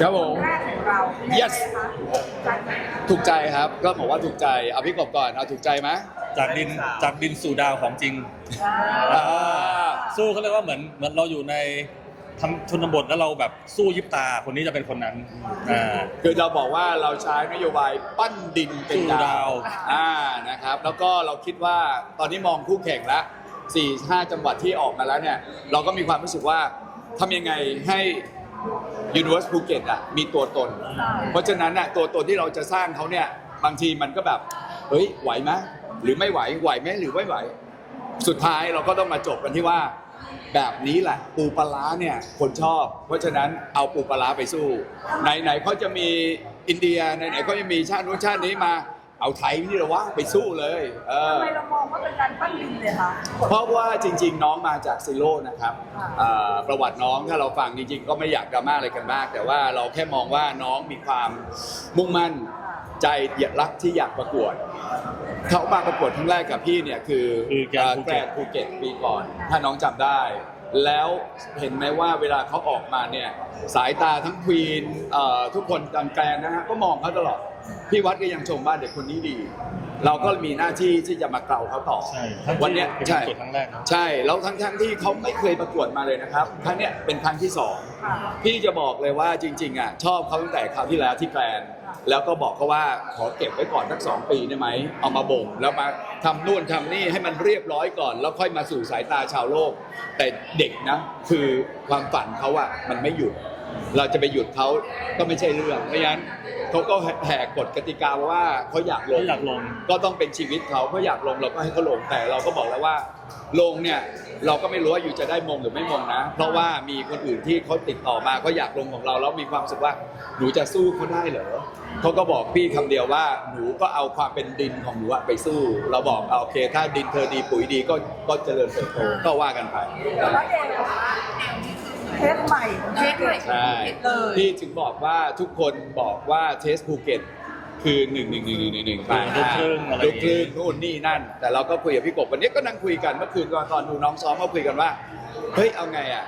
ครับผม แรกของเรา Yes เป็นยังไงคะถูกใจครับ ก็บอกว่าถูกใจ เอาพี่กบก่อน เอาถูกใจไหมจากดินจากดินสู่ดาวของจริง อ่า สู้เขาเรียกว่าเหมือนเหมือนเราอยู่ในทำชนบทแล้วเราแบบสู้ยิบตาคนนี้จะเป็นคนนั้นอ่า คือเราบอกว่าเราใช้นโยบายปั้นดินเป็นสู่ดาดาววอ่า นะครับ แล้วก็เราคิดว่าตอนนี้มองคู่แข่งแล้วสี่ห้าจังหวัดที่ออกมาแล้วเนี่ย เราก็มีความรู้สึกว่าทำยังไงให้ Universe ภูเก็ตอะมีตัวตน เพราะฉะนั้นน่ะตัวตนที่เราจะสร้างเขาเนี่ยบางทีมันก็แบบเฮ้ยไหวไหมหรือไม่ไหวไหวไหมหรือไม่ไหว สุดท้ายเราก็ต้องมาจบกันที่ว่า แบบนี้แหละปูปลาร้าเนี่ยคนชอบ เพราะฉะนั้นเอาปูปลาร้าไปสู้ ไหนๆเขาจะมีอินเดียไหนๆเขาจะมีชาตินู้นชาตินี้มา เอาไทยนี่เหรอวะไปสู้เลย เออทำไมเรามองว่าเป็นการปั้นดินเลยคะ เพราะว่าจริง ๆ น้องมาจากซีโร่นะครับค่ะเอ่อประวัติน้องถ้าเราฟังจริง ๆ ก็ไม่อยากดราม่าอะไรกันมาก แต่ว่าเราแค่มองว่าน้องมีความมุ่งมั่นใจรักที่อยากประกวด เขามาประกวดครั้งแรกกับพี่เนี่ยคือคือแกรนด์ภูแกเก็รตนด์ภูเก็ตปีก่อน ถ้าน้องจำได้ แล้วเห็นไหมว่าเวลาเขาออกมาเนี่ยสายตาทั้งควีนเอ่อทุกคนตามแกรนด์นะฮะก็มองเขาตลอด พี่วัดก็ยังชมว่าเด็กคนนี้ดี เราก็มีหน้าที่ที่จะมาเกลาเขาต่อใช่ทั้งวันเนี้ยเป็นใช่จุดครั้งแรกนะ ใช่แล้วทั้งทั้งที่เขาไม่เคยประกวดมาเลยนะครับครั้งเนี้ยเป็นครั้งที่สอง ค่ะพี่จะบอกเลยว่าจริงๆอะชอบเขาตั้งแต่คราวที่แล้วที่แกรนด์แล้วก็บอกเขาว่าขอเก็บไว้ก่อนสักสองปีได้ไหมเอามาบ่มแล้วมาทำนู่นทำนี่ให้มันเรียบร้อยก่อน แล้วค่อยมาสู่สายตาชาวโลก แต่เด็กนะ คือความฝันเขาอะมันไม่หยุด เราจะไปหยุดเขาก็ไม่ใช่เรื่อง เพราะฉะนั้นเขาก็แหกกฎกติกาว่าเขาอยากลงเขาอยากลง ก็ต้องเป็นชีวิตเขาเขาอยากลงเราก็ให้เขาลงแต่เราก็บอกแล้วว่า ลงเนี่ยเราก็ไม่รู้ว่าอยู่จะได้มงหรือไม่มงนะ เพราะว่ามีคนอื่นที่เขาติดต่อมาเขาอยากลงของเราแล้วมีความรู้สึกว่าหนูจะสู้เขาได้เหรอเขาก็บอกพี่คำเดียวว่าหนูก็เอาความเป็นดินของหนูอะไปสู้ เราบอกเอาโอเค ถ้าดินเธอดีปุ๋ยดีก็ก็เจริญเติบโตก็ว่ากันไปแล้วเดลเทสใหม่ของเทสใหม่ใช่เลยพี่ถึงบอกว่าทุกคนบอกว่าเทสภูเก็ตคือหนึ่งหนึ่งหนึ่งหนึ่งหนึ่งหนึ่งลูกครึ่งอะไรลูกครึ่งนู่นนี่นั่น แต่เราก็คุยกับพี่กบวันนี้ก็นั่งคุยกันเมื่อคืนตอนดูน้องซ้อมก็คุยกันว่าเฮ้ยเอาไงอะ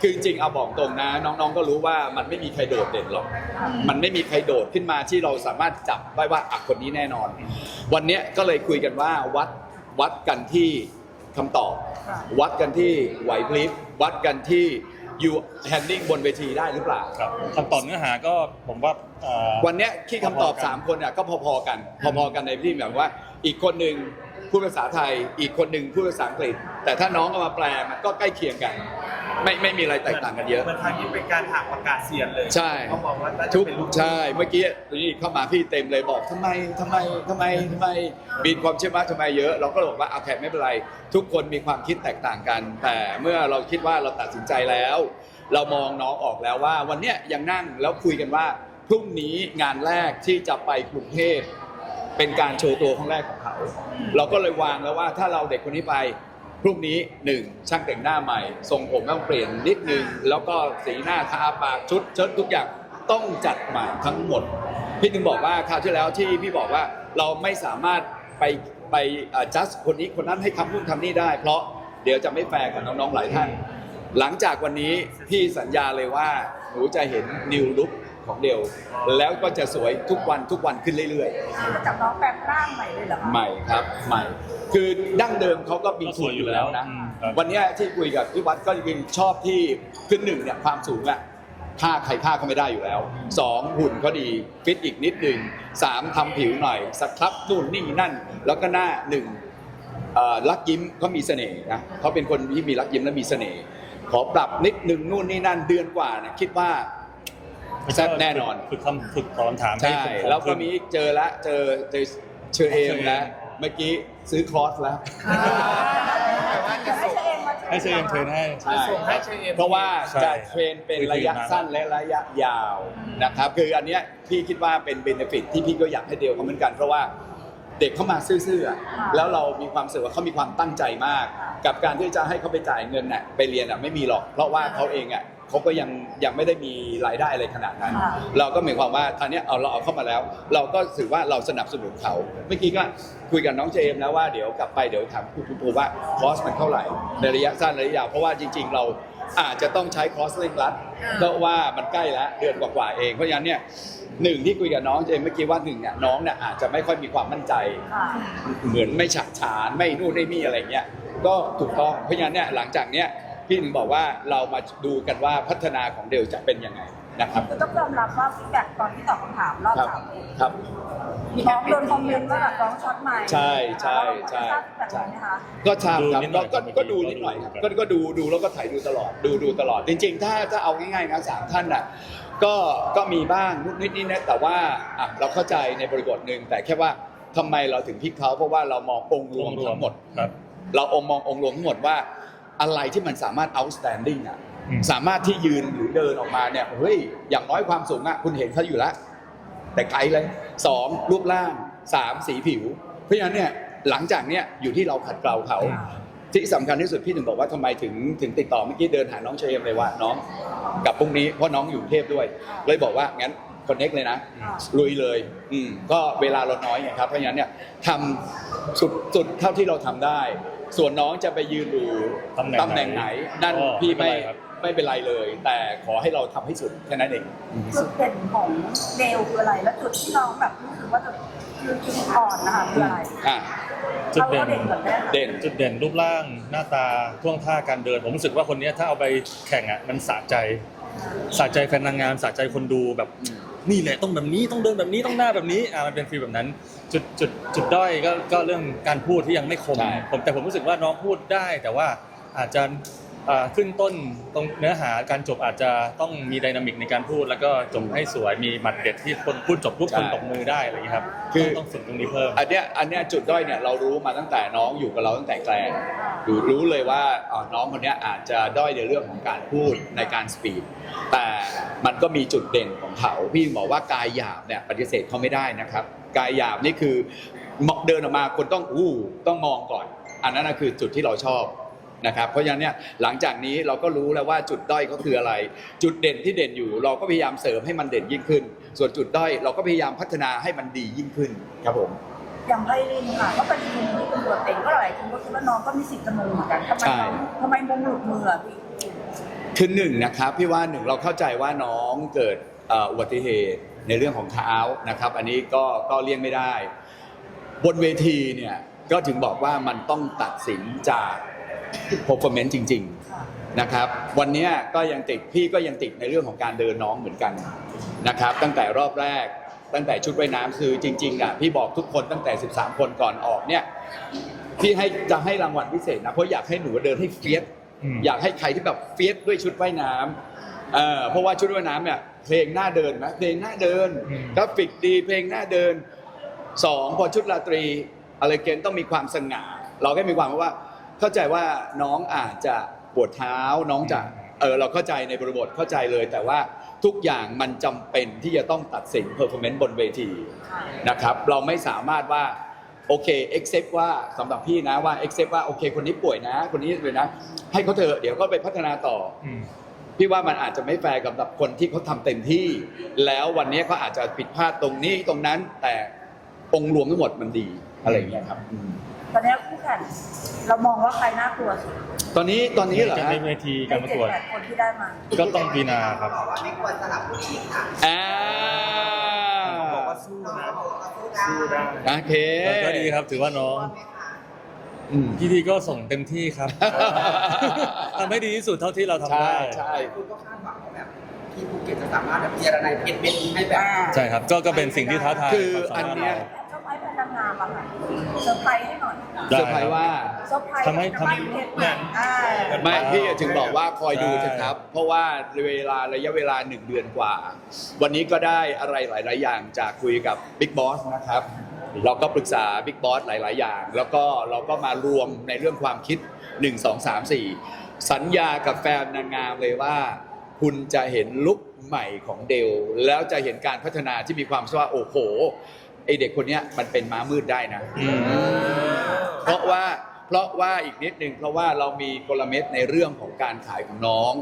คือจริงๆเอาบอกตรงนะ น้องๆก็รู้ว่ามันไม่มีใครโดดเด่นหรอก มันไม่มีใครโดดขึ้นมาที่เราสามารถจับได้ว่าอะคนนี้แน่นอน วันเนี้ยก็เลยคุยกันว่าวัดวัดกันที่คำตอบวัดกันที่ไหวพริบวัดกันที่ อยู่แฮนดิ้งบนเวทีได้หรือเปล่า ครับคำตอบเนื้อหาก็ผมว่าเอ่อ วันเนี้ยที่คำตอบ พอๆกัน 3 คนอะก็พอๆกัน พอๆกันในที่แบบว่าอีกคนหนึ่งพูดภาษาไทย อีกคนหนึ่งพูดภาษาอังกฤษ แต่ถ้าน้องเอามาแปลมันก็ใกล้เคียงกัน ไม่ไม่มีอะไรแตกต่างกันเยอะ เหมือนทางนี้เป็นการหักประกาศเสียงเลยใช่ เขาบอกว่าน่าจะทุกเป็นลูก ใช่เมื่อกี้นี่เข้ามาพี่เต็มเลยบอกทำไมทำไมทำไมทำไมมีความเชื่อมั่นทำไมเยอะ เราก็บอกว่าเอาแค่ไม่เป็นไร ทุกคนมีความคิดแตกต่างกัน แต่เมื่อเราคิดว่าเราตัดสินใจแล้ว เรามองน้องออกแล้วว่า วันเนี้ยยังนั่งแล้วคุยกันว่าพรุ่งนี้งานแรกที่จะไปกรุงเทพเป็นการโชว์ตัวครั้งแรกของเขา เราก็เลยวางแล้วว่าถ้าเราเด็กคนนี้ไปพ รุ่งนี้หนึ่งช่างแต่งหน้าใหม่ทรงผมต้องเปลี่ยนนิดนึง แล้วก็สีหน้าทาปากชุดเชิ้ตทุกอย่างต้องจัดใหม่ทั้งหมด พี่ถึงบอกว่าคราวที่แล้วที่พี่บอกว่าเราไม่สามารถไปไปจัดคนนี้คนนั้นให้ทำนู่นทำนี่ได้ เพราะเดี๋ยวจะไม่แฟร์กับน้องๆหลายท่าน หลังจากวันนี้พี่สัญญาเลยว่าหนูจะเห็นนิวลุค ของเดลแล้วก็จะสวยทุกวันทุกวันขึ้นเรื่อยๆคือจับน้องแปลงร่างใหม่เลยเหรอคะใหม่ครับใหม่ คือดั้งเดิมเขาก็มีก็สสูวยงออยู่ยู่แล้แล้ววนะ อืมครับ วันเนี้ยที่คุยกับพี่วัดก็ยังชอบที่คือหนึ่งเนี่ยความสูงอะฆ่าใครฆ่าเขาไม่ได้อยู่แล้วสองหุ่นเขาดีฟิตอีกนิดหนึ่งสามทำผิวหน่อยสครับนู่นนี่นั่น แล้วก็หน้าหนึ่ง เอ่อลักยิ้มเขามีเสน่ห์นะเขาเป็นคนที่มีลักยิ้มและมีเสน่ห์ขอปรับนิดหนึ่งนู่นนี่นั่นเดือนกว่านะคิดว่า แซ่บแน่นอน ฝึกคำฝึกตอบคำถามใช่ห้คมแล้วก็ขึ้นมีเจอละเจอเจอเชอเอมแล้วเมื่อกี้ซื้อคลอสแล้ว ให้เชเอมมาให้เชมเทรนให้ ใช่ส่งให้เชเอมเพราะว่าใช่จะเทรนเป็นระยะสั้นและระยะยาวนะครับคืออันเนี้ยพี่คิดว่าเป็นเบนฟิตที่พี่ก็อยากให้เดลเขาเหมือนกัน เพราะว่าเด็กเข้ามาซื่อๆอะแล้วเรามีความรู้สึกว่าเขามีความตั้งใจมาก กับการที่จะให้เขาไปจ่ายเงินน่ะไปเรียนอะไม่มีหรอก เพราะว่าเขาเองอะ เขาก็ยังยังไม่ได้มีรายได้อะไรขนาดนั้นเราก็หมายความว่าตอนเนี้ยเอาเราเอาเข้ามาแล้ว เราก็ถือว่าเราสนับสนุนเขา เมื่อกี้ก็คุยกับน้องเจมส์แล้วว่าเดี๋ยวกลับไปเดี๋ยวถามคุณภูมิว่าคอสมันเท่าไหร่ในระยะสั้นระยะยาวเพราะว่าจริง ๆ เราอาจจะต้องใช้คอสเร่งรัดเพราะว่ามันใกล้แล้วเดือนกว่าๆเองเพราะฉะนั้นเนี่ยหนึ่งที่คุยกับน้องเจมเมื่อกี้ว่าหนึ่งเนี่ยน้องเนี่ยอาจจะไม่ค่อยมีความมั่นใจ ค่ะ เหมือนไม่ฉะฉานไม่นู่นไม่นี่อะไรเงี้ยก็ถูกต้องเพราะฉะนั้นเนี่ยหลังจากเนี้ย พี่หนึ่งบอกว่าเรามาดูกันว่าพัฒนาของเดลจะเป็นยังไงนะครับคือต้องยอมรับว่าฟีดแบ็กตอนที่ตอบคำถามรอบครับสามครับน้องโดนคอมเมนต์ว่าแบบน้องช็อตไหมใช่ใช่ใช่ทราบแบบนี้ไหมคะ ก็ทราบครับดูนิดหน่ก็อยก็ครับก็ดูนิดหน่อยครับก็ก็ดูดูแล้วก็ถ่ายดูตลอดดูดูตลอด จริง ๆ ถ้าถ้าเอาง่ายๆนะสามท่านน่ะก็ก็มีบ้างนิดนิดนิดนะแต่ว่าอะเราเข้าใจในบริบทหนึ่งแต่แค่ว่าทำไมเราถึงพิกเขาเพราะว่าเรามององค์รวมทั้งหมด ครับ เราองค์มององค์รวมทั้งหมดว่า อะไรที่มันสามารถ outstanding อะอืมสามารถที่ยืนหรือเดินออกมาเนี่ยเฮ้ยอย่างน้อยความสูงอะคุณเห็นเขาอยู่แล้วแต่ไกลเลยสองรูปร่างสามสีผิว เพราะฉะนั้นเนี่ยหลังจากเนี้ยอยู่ที่เราขัดเกลาเขาที่สำคัญที่สุดพี่ถึงบอกว่าทำไมถึงถึงติดต่อเมื่อกี้เดินหาน้องเชมเลยว่าน้องกลับพรุ่งนี้เพราะน้องอยู่กรุงเทพด้วย เลยบอกว่างั้นคอนเน็กเลยนะอ่าลุยเลย อืมก็เวลาเราน้อยไงครับเพราะฉะนั้นเนี่ยทำสุดสุดเท่าที่เราทำได้ ส่วนน้องจะไปยืนดูตำแหน่งไหน นั่นก็พี่ไม่ไม่เป็นไรครับ ไม่เป็นไรเลย แต่ขอให้เราทำให้สุดแค่นั้นเอง จุดเด่นของเดลคืออะไร แล้วจุดที่น้องแบบรู้สึกว่าจะคือจุดอ่อนนะคะคืออะไรอะจุดเอาเด่ว่านเด่นก่อนได้ค่ะเด่น จุดเด่นรูปร่างหน้าตาท่วงท่าการเดิน ผมรู้สึกว่าคนเนี้ยถ้าเอาไปแข่งอะมันสะใจสะใจแฟนนางงามสะใจคนดูแบบ นี่แหละต้องแบบนี้ต้องเดินแบบนี้ต้องหน้าแบบนี้อ่ามันเป็นฟีลแบบนั้น จุดจุดจุดด้อยก็ก็เรื่องการพูดที่ยังไม่คมใช่ ผมแต่ผมรู้สึกว่าน้องพูดได้แต่ว่าอาจจะอ่า ขึ้นต้นตรงเนื้อหาการจบอาจจะต้องมีไดนามิกในการพูด แล้วก็จบให้สวยมีหมัดเด็ดที่คนพูดจบทุกคนตบมือได้อะไรอย่างนี้ยครับคือต้องฝึกตรงนี้เพิ่มอันเนี้ยอันเนี้ยจุดด้อยเนี่ยเรารู้มาตั้งแต่น้องอยู่กับเราตั้งแต่แกลงรู้รู้เลยว่าอ่าน้องคนเนี้ยอาจจะด้อยในเรื่องของการพูดในการสปีดแต่มันก็มีจุดเด่นของเขาพี่บอกว่ากายหยาบเนี่ยปฏิเสธเขาไม่ได้นะครับ กายหยาบนี่คือมองเดินออกมาคนต้องอู้ต้องมองก่อน อันนั้นนะคือจุดที่เราชอบ นะครับเพราะฉะนั้นเนี่ยหลังจากนี้เราก็รู้แล้วว่าจุดด้อยเขาคืออะไร จุดเด่นที่เด่นอยู่ เราก็พยายามเสริมให้มันเด่นยิ่งขึ้น ส่วนจุดด้อยเราก็พยายามพัฒนาให้มันดียิ่งขึ้นครับผมอย่างไพรินค่ะก็เป็นทีมที่เป็นตัวเต็งก็หลายคนก็คิดว่าน้องก็มีสิทธิ์จะมงเหมือนกันทำไมใช่น้องทำไมมงหลุดมืออะพี่คือหนึ่งนะครับพี่ว่าหนึ่งเราเข้าใจว่าน้องเกิดเอ่ออุบัติเหตุในเรื่องของเท้านะครับ อันนี้ก็ก็เลี่ยงไม่ได้ บนเวทีเนี่ยก็ถึงบอกว่ามันต้องตัดสินจาก performance จริง ๆนะครับ วันเนี้ยก็ยังติดพี่ก็ยังติดในเรื่องของการเดินน้องเหมือนกันนะครับ ตั้งแต่รอบแรกตั้งแต่ชุดว่ายน้ำคือจริงๆอะพี่บอกทุกคนตั้งแต่ 13 คนก่อนออกเนี่ยพี่ให้จะให้รางวัลพิเศษนะเพราะอยากให้หนูเดินให้เฟียสอืมอยากให้ใครที่แบบเฟียสด้วยชุดว่ายน้ำเอ่อเพราะว่าชุดว่ายน้ำเนี่ยเพลงหน้าเดินนะเพลงหน้าเดินอืมกราฟิกดีเพลงหน้าเดินสองพอชุดราตรีอะไรเกณฑ์ต้องมีความสง่า เราก็มีความว่า เข้าใจว่าน้องอาจจะปวดเท้าน้องจะเออเราเข้าใจในบริบทเข้าใจเลย แต่ว่าทุกอย่างมันจำเป็นที่จะต้องตัดสินเพอร์ฟอร์แมนซ์บนเวทีนะครับ เราไม่สามารถว่า โอเค accept ว่าสำหรับพี่นะว่า accept ว่าโอเค คนนี้ป่วยนะ คนนี้ป่วยนะ ให้เขาเถอะเดี๋ยวก็ไปพัฒนาต่อ อืม พี่ว่ามันอาจจะไม่แฟร์กับสำหรับคนที่เขาทำเต็มที่ แล้ววันนี้เขาอาจจะผิดพลาดตรงนี้ตรงนั้น แต่องค์รวมทั้งหมดมันดีอะไรอย่างเงี้ยครับอืม ตอนนี้คู่แข่งเรามองว่าใครน่ากลัวสุดตอนนี้ตอนนี้เหรอในฮะเวทีการประกวด ในเจ็ดแปดคนที่ได้มาก็ต้องปีนาครับอ่าบอกว่าสู้นะสู้ได้โอเคก็ดีครับ ถือว่าน้องอืมพี่ทีก็ส่งเต็มที่ครับ ทำให้ดีที่สุดเท่าที่เราทำใช่ได้ ใช่คุณก็คาดหวังว่าแบบที่ภูเก็ตจะสามารถแบบเจรนายเพชรเม็ดนี้ให้แบบใช่ครับก็ก็เป็นสิ่งที่ท้าทายคือความอันสามารถเนี้ยเราเซอร์ไพรส์แฟนนางงามอะค่ะเซอร์ไพรส์ให้หน่อย เซอร์ไพรส์ว่า เซอร์ไพรส์ทำให้ทำให้เพชรใหม่อ่าไม่พี่ถึงบอกว่าคอยดูใช่เถอะครับ เพราะว่าเวลาระยะเวลาหนึ่งเดือนกว่า วันนี้ก็ได้อะไรหลาย ๆ อย่างจากคุยกับบิ๊กบอสนะครับ เราก็ปรึกษาบิ๊กบอสหลาย ๆ อย่าง แล้วก็เราก็มารวมในเรื่องความคิด 1 2 3 4 สัญญากับแฟนนางงามเลยว่า คุณจะเห็นลุคใหม่ของเดล แล้วจะเห็นการพัฒนาที่มีความว่าโอ้โหไอเด็กคนเนี้ยมันเป็นม้ามืดได้นะอืม เพราะว่าเพราะว่าอีกนิดนึงเพราะว่าเรามีกลเม็ดในเรื่องของการขายของน้อง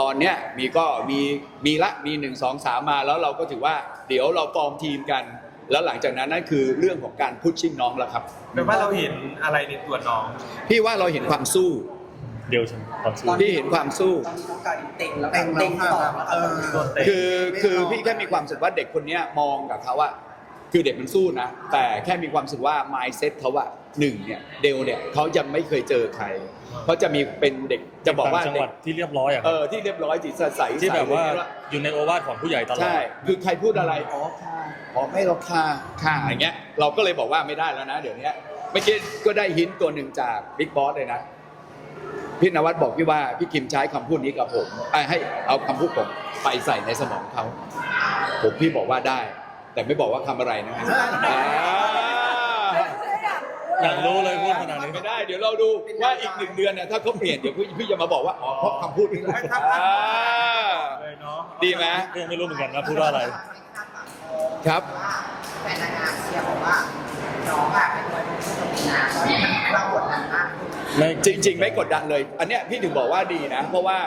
ตอนเนี้ยมีก็มีมีละมีหนึ่งสองสามมาแล้วเราก็ถือว่าเดี๋ยวเราฟอร์มทีมกัน แล้วหลังจากนั้นนั่นคือเรื่องของการพุชชิ่งน้องแล้วครับแปลว่าเราเห็นอะไรในตัวน้อง พี่ว่าเราเห็นความสู้เดียวใช่ไหมความสู้พี่เห็นความสู้ ตอนนี้น้องการเต็งแล้วเต็งเต็งแล้วต่อค่ะแล้วเออ คือคือพี่แค่มีความรู้สึกว่าเด็กคนเนี้ยมองกับเขาว่า คือเด็กมันสู้นะ แต่แค่มีความรู้สึกว่า mindset เขาว่าหนึ่งเนี่ยเดลเนี่ยเขายังไม่เคยเจอใครเขาจะมีเป็นเด็กจะบอกว่าต่งจังเด็หวักดที่เรียบร้อยอะเออที่เรียบร้อยจิตใสที่แบบว่าใสเลยอยู่ในโอวาทของผู้ใหญ่ตลอด ใช่ คือใครพูดอะไร อ๋อค่ะอ๋อไม่หรอกค่ะค่ะอย่างเงี้ย เราก็เลยบอกว่าไม่ได้แล้วนะ เดี๋ยวเนี้ยเมื่อกี้ก็ได้หินตัวหนึ่งจากบิ๊กบอสเลยนะ พี่นวัดบอกพี่ว่าพี่คิมใช้คำพูดนี้กับผมอะให้เอาคำพูดผมไปใส่ในสมองเขา ผมพี่บอกว่าได้ แต่ไม่บอกว่าคำอะไรนะอ่า อยากรู้เลยพูดขนาดนี้ ไม่ได้เดี๋ยวเราดูว่าอีกหนึ่งเดือนเนี่ยถ้าเขาเปลี่ยนเดี๋ยวพี่พี่จะมาบอกว่าอ๋อเพราะคำพูดนี้แหละอ่าดีไหมก็ยังไม่รู้เหมือนกันว่าพูดว่าอะไร ครับแฟนนางงามเชียร์บอกว่าน้องอะเป็นคนที่ทำงานเรากดดันมาก ไม่จริง ๆ ไม่กดดันเลย อันเนี้ยพี่ถึงบอกว่าดีนะ เพราะว่า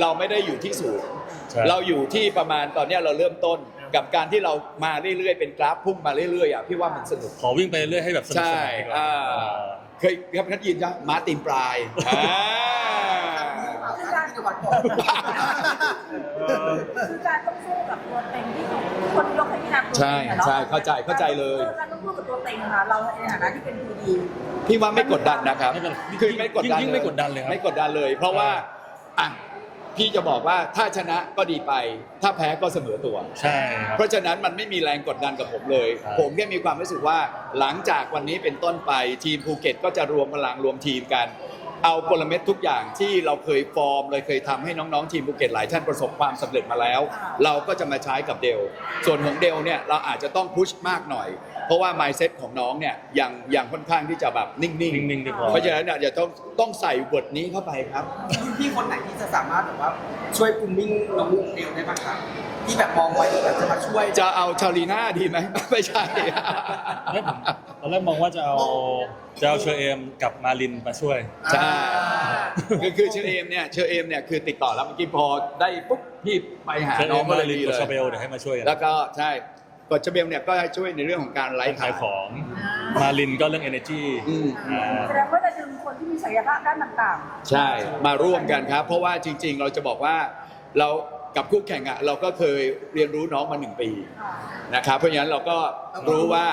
เราไม่ได้อยู่ที่สูงใช่ เราอยู่ที่ประมาณตอนเนี้ยเราเริ่มต้น กับการที่เรามาเรื่อยๆเป็นกราฟพุ่งมาเรื่อยๆอะพี่ว่ามันสนุก ขอวิ่งไปเรื่อยให้แบบสนุกใช่สนานดีกว่าอ่าเคยครับนัดยินจ้ะมาร์ตินปลายอ่าคือการจังหวัดก่อนคือการต้องสู้กับตัวเต็งที่คนยกให้พี่นางตัวใช่เต็งอะเนาะใช่เข้าใจเข้าใจเลยการต้องสู้กับตัวเต็งค่ะเราในฐานะที่เป็นผู้ดีพี่ว่าไม่กดดันนะครับไม่เป็นไรคือไม่กดดันยิ่งไม่กดดันเลยครับ ไม่กดดันเลย เพราะว่าอะ พี่จะบอกว่าถ้าชนะก็ดีไป ถ้าแพ้ก็เสมอตัว ใช่ครับ เพราะฉะนั้นมันไม่มีแรงกดดันกับผมเลย ครับ ผมแค่มีความรู้สึกว่าหลังจากวันนี้เป็นต้นไปทีมภูเก็ตก็จะรวมพลังรวมทีมกัน เอากลเม็ดทุกอย่างที่เราเคยฟอร์มเลยเคยทำให้น้องๆทีมภูเก็ตหลายท่านประสบความสำเร็จมาแล้ว เราก็จะมาใช้กับเดลส่วนของเดลเนี่ยเราอาจจะต้องพุชมากหน่อย เพราะว่า mindset ของน้องเนี่ยยังยังค่อนข้างที่จะแบบนิ่งๆนิ่งๆเรียบร้อยเพราะฉะนั้นเนี่ยจะต้องต้องใส่บทนี้เข้าไปครับรุ่นพี่คนไหนที่จะสามารถแบบว่าช่วยกลุ่มมิ่งน้องเดลได้บ้างครับที่แบบมองไว้แบบจะมาช่วย จะเอาชาลีน่าดีไหม ไม่ใช่ ไม่ผมตอนแรกมองว่าจะเอาจะเอาเชอเอมกับมาลินมาช่วย ใช่ คือคือเชอเอมเนี่ยเชอเอมเนี่ยคือติดต่อแล้วเมื่อกี้พอได้ปุ๊บพี่ไปหาเชอเอน้องมก็มาเลยลินดีกับเลชาเบยลเดี๋ยวให้มาช่วยกัน แล้วก็ใช่ กดเชอเบลเนี่ยก็ช่วยในเรื่องของการไลฟ์ขายของมาลินก็เรื่อง energy อืม อ่า แสดงว่าจะดึงคนที่มีศักยภาพด้านต่างใช่ มาร่วมกันครับ เพราะว่าจริง ๆ เราจะบอกว่าเรากับคู่แข่งอะเราก็เคยเรียนรู้น้องมาหนึ่งปีๆอ่านะครับ เพราะฉะนั้นเราก็รู้ว่า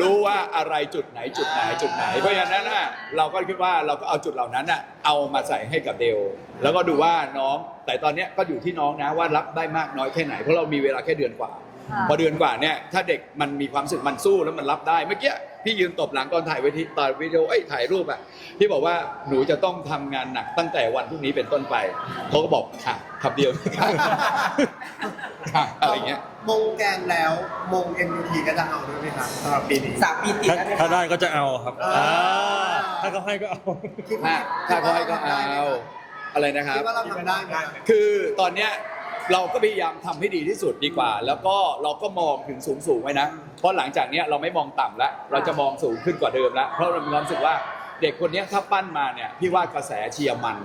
รู้ว่าอะไรจุดไหนจุดไหนจุดไหน เพราะฉะนั้นน่ะเราก็คิดว่าเราก็เอาจุดเหล่านั้นน่ะเอามาใส่ให้กับเดลแล้วก็ดูว่าน้องแต่ตอนเนี้ยก็อยู่ที่น้องนะว่ารับได้มากน้อยแค่ไหนเพราะเรามีเวลาแค่เดือนกว่าอ่า พอเดือนกว่าเนี่ยถ้าเด็กมันมีความรู้สึกมันสู้แล้วมันรับได้เมื่อกี้พี่ยืนตบหลังตอนถ่ายเวทีตอนวิดีโอเอ้ยถ่ายรูปอะพี่บอกว่าหนูจะต้องทำงานหนักตั้งแต่วันพรุ่งนี้เป็นต้นไปเขาก็บอกค่ะคำเดียวค่ะอะไรเงี้ยมงแกนแล้วมง MUT ก็จะเอาด้วยไหมครับสำหรับปีนี้สามปีติดถ้าแล้วเนี่ยถ้าได้ก็จะเอาครับอ่าอ่าถ้าเขาให้ก็เอาคิดถ้าถ้าเขาให้ก็เอาอะไรนะครับคิดว่าเราทำได้ไหมคือตอนเนี้ย เราก็พยายามทำให้ดีที่สุดดีกว่า แล้วก็เราก็มองถึงสูงสูงๆไว้นะ เพราะหลังจากเนี้ยเราไม่มองต่ำแล้วเราจะมองสูงขึ้นกว่าเดิมแล้วเพราะเรามีความรู้สึกว่าเด็กคนเนี้ยถ้าปั้นมาเนี่ยพี่ว่ากระแสเชียร์มัน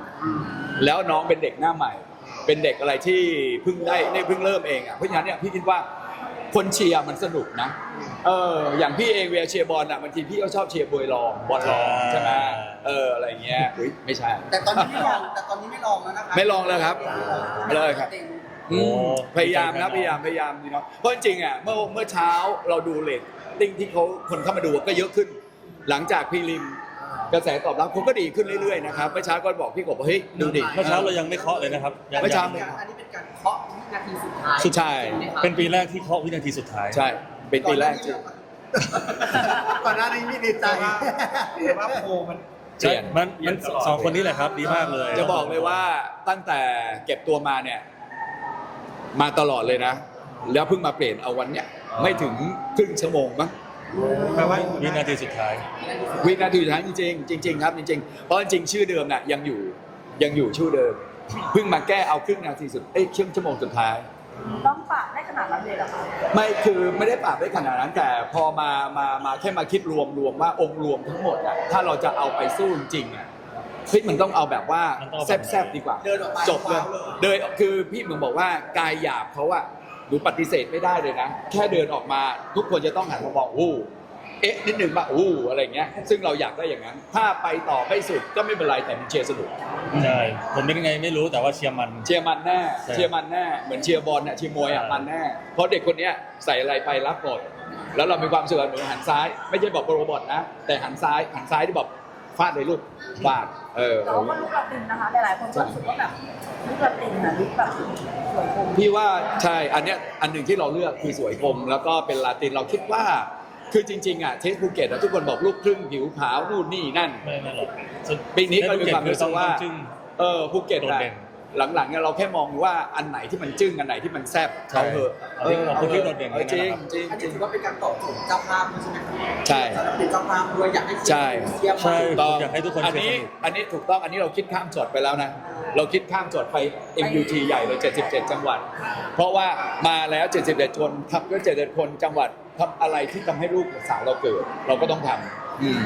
แล้วน้องเป็นเด็กหน้าใหม่ เป็นเด็กอะไรที่เพิ่งได้ได้เพิ่งเริ่มเองอะเพราะฉะนั้นเนี่ยพี่คิดว่าคนเชียร์มันสนุกนะเอออย่างพี่เองเวลาเชียร์บอลอะบางทีพี่ก็ชอบเชียร์บวยรองบอลรองใช่ไหมเอออะไรเงี้ยอุ้ยไม่ใช่ แต่ตอนนี้ไม่ลองแต่ตอนนี้ไม่ลองแล้วนะครับไม่ลองแล้วครับเลยครับโอ้ อืมพยายามนะพยายามพยายามดีเนาะเพราะจริงๆอะเมื่อเมื่อเช้าเราดูเลตติ้งที่เขาคนเข้ามาดูก็เยอะขึ้น หลังจากพรีลิม กระแสตอบรับเขาก็ดีขึ้นเรื่อยๆนะครับเมื่อเช้าก็บอกพี่กบว่าเฮ้ยดูดิ เมื่อเช้าเรายังไม่เคาะเลยนะครับยังเมื่อเช้ายังอันนี้เป็นการเคาะวินาทีสุดท้ายสุดท้ายเป็นปีแรกที่เคาะวินาทีสุดท้ายใช่เป็นปีแรกที่ก่อนหน้านี้มีดีใจว่าโพมัน เปลี่ยน มันมันสองคนนี้แหละครับ ดีมากเลย จะบอกเลยว่าตั้งแต่เก็บตัวมาเนี่ย มาตลอดเลยนะ แล้วเพิ่งมาเปลี่ยนเอาวันเนี้ยไม่ถึงครึ่งชั่วโมงมั้งแปลว่าวินาทีสุดท้าย วินาทีสุดท้ายจริงๆจริง ๆ ครับจริงๆเพราะจริงๆชื่อเดิมน่ะยังอยู่ยังอยู่ชื่อเดิมเพิ่งมาแก้เอาครึ่งนาทีสุดเอ้ยครึ่งชั่วโมงสุดท้าย ต้องปรับได้ขนาดนั้นเลยเหรอคะไม่คือไม่ได้ปรับได้ขนาดนั้นแต่พอมามามาแค่มาคิดรวมรวมว่าองค์รวมทั้งหมดอะถ้าเราจะเอาไปสู้จริงๆอะ เฮ้ยมันต้องเอาแบบว่ามันต้องเอาแแบบซ่บๆดีกว่า เดินออกไปจบเลยว้าวเลย เดินคือพี่เหมือนบอกว่ากายหยาบเขาอะหนูปฏิเสธไม่ได้เลยนะ แค่เดินออกมาทุกคนจะต้องหันมามองโอ้เอ๊ะนิดหนึ่งว่าอู้อะไรเงี้ย ซึ่งเราอยากได้อย่างนั้น ถ้าไปต่อไม่สุดก็ไม่เป็นไรแต่มันเชียร์สนุก ใช่ผมเป็นยังไงไม่รู้แต่ว่าเชียร์มัน เชียร์มันแน่ใช่เชียร์มันแน่เหมือนเชียร์บอลน่ะเชียร์มวยอะใช่ มันแน่เพราะเด็กคนเนี้ยใส่อะไรไปรับหมดแล้วเรามีความรู้สึกว่าเหมือนหันซ้าย ไม่ใช่บอกโรบอทนะ แต่หันซ้ายหันซ้ายที่แบบ ฟาดเลยลูกฟาดเออเราก็ลูกลาตินนะคะ หลายๆคนก็รู้สึกว่าแบบลูกลาตินนะลูกแบบสวยคมพี่ว่าใช่อันเนี้ยอันหนึ่งที่เราเลือกคือสวยคม แล้วก็เป็นลาตินเราคิดว่า คือจริง ๆอะเทสภูเก็ตอะทุกคนบอกลูกครึ่งผิวขาวนู่นนี่นั่น ไม่ไม่หรอกปีนี้ก็มีความรู้สึกว่าต้องจึ้งเออภูเก็ตโดดอะ เด่น หลังๆเนี่ยเราแค่มองว่าอันไหนที่มันจึ้งอันไหนที่มันแซ่บใช่เอาเถอะเอาที่เอาที่โดดเด่นออจริงนะครับ จริงอันจนี้ริง ถือว่าเป็นการตอบโจทย์เจ้าภาพด้วยใช่ไหมครับใช่สำหรับเป็นเจ้าภาพด้วยอยากให้ใช่เชียร์ใช่มากถูกต้องอยากให้ทุกคนอันนี้ เชียร์สนุก อันนี้ถูกต้อง อันนี้เราคิดข้ามจดไปแล้วนะ เราคิดข้ามจดไป MUT ใหญ่เลย 77 จังหวัด เพราะว่ามาแล้ว 77 คนทำด้วย 77 คนจังหวัดทำอะไรที่ทำให้ลูกสาวเราเกิด เราก็ต้องทำอืม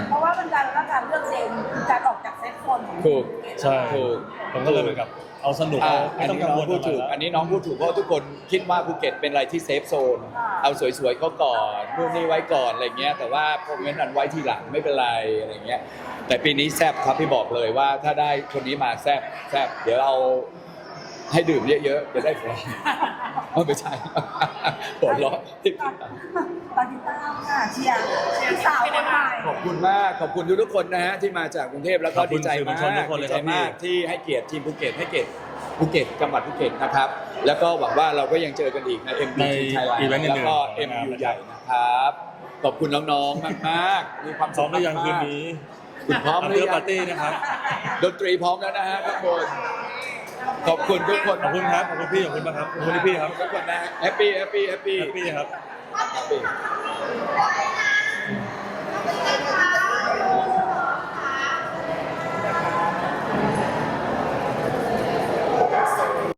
เพราะว่าเป็นการว่าการเลือกเองคือการออกจากเซฟโซนของถูก ใช่ถูก ผมก็เลยเหมือนกับ เอาสนุกอ่าเอาอัไม่นต้องนี้กังน้อวงลพูดถูกอะไรอันนี้น้องพูดถูกเพราะทุกคนคิดว่าภูเก็ตเป็นอะไรที่เซฟโซน เอาสวยๆเขาก่อนนู่นนี่ไว้ก่อนอะไรเงี้ย แต่ว่าพวกนั้นอันไว้ทีหลังไม่เป็นไรอะไรเงี้ย แต่ปีนี้แซบครับพี่บอกเลยว่าถ้าได้คนนี้มาแซบแซบเดี๋ยวเอาให้ดื่มเยอะๆจะได้ผล เอาไม่ใช่ผลร้อนที่ตอนที่ตามค่ะเชียร์เชียร์สาวคนใหม่ขอบคุณมาก ขอบคุณทุกๆคนนะฮะที่มาจากกรุงเทพแล้วก็ขอบคุดีณใจสื่อมวมากลชนทุกคนเลยดีใจครับพี่ มากที่ให้เกียรติทีมภูเก็ตให้เกียรติภูเก็ตจังหวัดภูเก็ตนะครับ แล้วก็หวังว่าเราก็ยังเจอกันอีกใน MBT ใน Thailand อีเวนต์อื่นๆแล้วก็ของงาน MU ใหญ่นะครับ ขอบคุณน้องๆมากๆมีความซ้อมหรือยังมากๆคืนนี้คุณพร้อมหอัรืเดออร์ยัปางร์ตี้นะครับ ดนตรีพร้อมแล้วนะฮะทุกคน ขอบคุณทุกคนขอบคุณครับขอบคุณพี่ขอบคุณมากครับขอบคุณพี่ครับทุกคนนะแฮปปี้แฮปปี้แฮปปี้แฮปปี้ครับแฮปปี้